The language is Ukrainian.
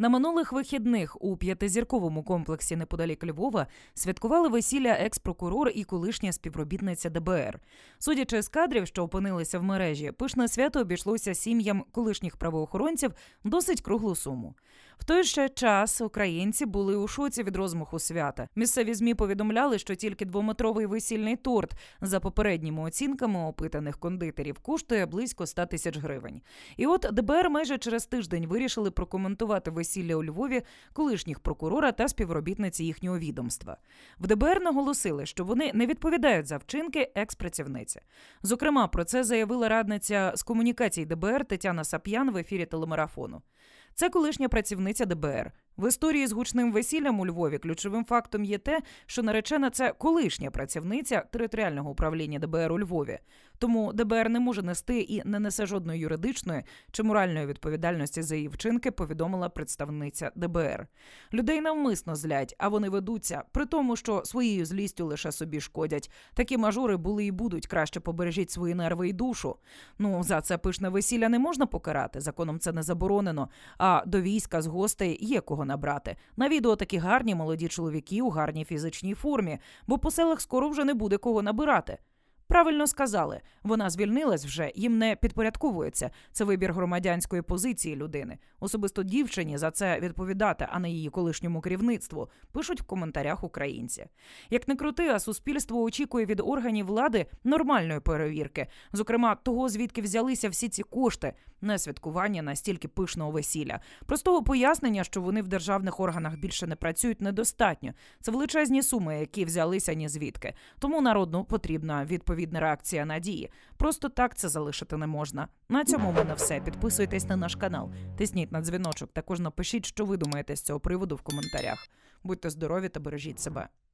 На минулих вихідних у п'ятизірковому комплексі неподалік Львова святкували весілля екс-прокурор і колишня співробітниця ДБР. Судячи з кадрів, що опинилися в мережі, пишне свято обійшлося сім'ям колишніх правоохоронців досить круглу суму. В той же час українці були у шоці від розмаху свята. Місцеві змі повідомляли, що тільки двометровий весільний торт за попередніми оцінками опитаних кондитерів коштує близько 100 тисяч гривень. І от ДБР майже через тиждень вирішили прокоментувати весілля у Львові колишніх прокурора та співробітниці їхнього відомства. В ДБР наголосили, що вони не відповідають за вчинки екс-працівниці. Зокрема, про це заявила радниця з комунікацій ДБР Тетяна Сап'ян в ефірі телемарафону. Це колишня працівниця ДБР. В історії з гучним весіллям у Львові ключовим фактом є те, що наречена це колишня працівниця територіального управління ДБР у Львові. Тому ДБР не може нести і не несе жодної юридичної чи моральної відповідальності за її вчинки, повідомила представниця ДБР. Людей навмисно злять, а вони ведуться, при тому, що своєю злістю лише собі шкодять. Такі мажори були і будуть. Краще побережіть свої нерви і душу. Ну за це пишне весілля не можна покарати. Законом це не заборонено. А до війська з гостей є кого набрати. На відео такі гарні молоді чоловіки у гарній фізичній формі, бо по селах скоро вже не буде кого набирати. Правильно сказали, вона звільнилась вже, їм не підпорядковується. Це вибір громадянської позиції людини. Особисто дівчині за це відповідати, а не її колишньому керівництву, пишуть в коментарях українці. Як не крути, а суспільство очікує від органів влади нормальної перевірки, зокрема того, звідки взялися всі ці кошти, не святкування настільки пишного весілля. Простого пояснення, що вони в державних органах більше не працюють, недостатньо. Це величезні суми, які взялися ні звідки. Тому народу потрібна відповідна реакція надії. Просто так це залишити не можна. На цьому в мене все. Підписуйтесь на наш канал, тисніть на дзвіночок. Також напишіть, що ви думаєте з цього приводу в коментарях. Будьте здорові та бережіть себе.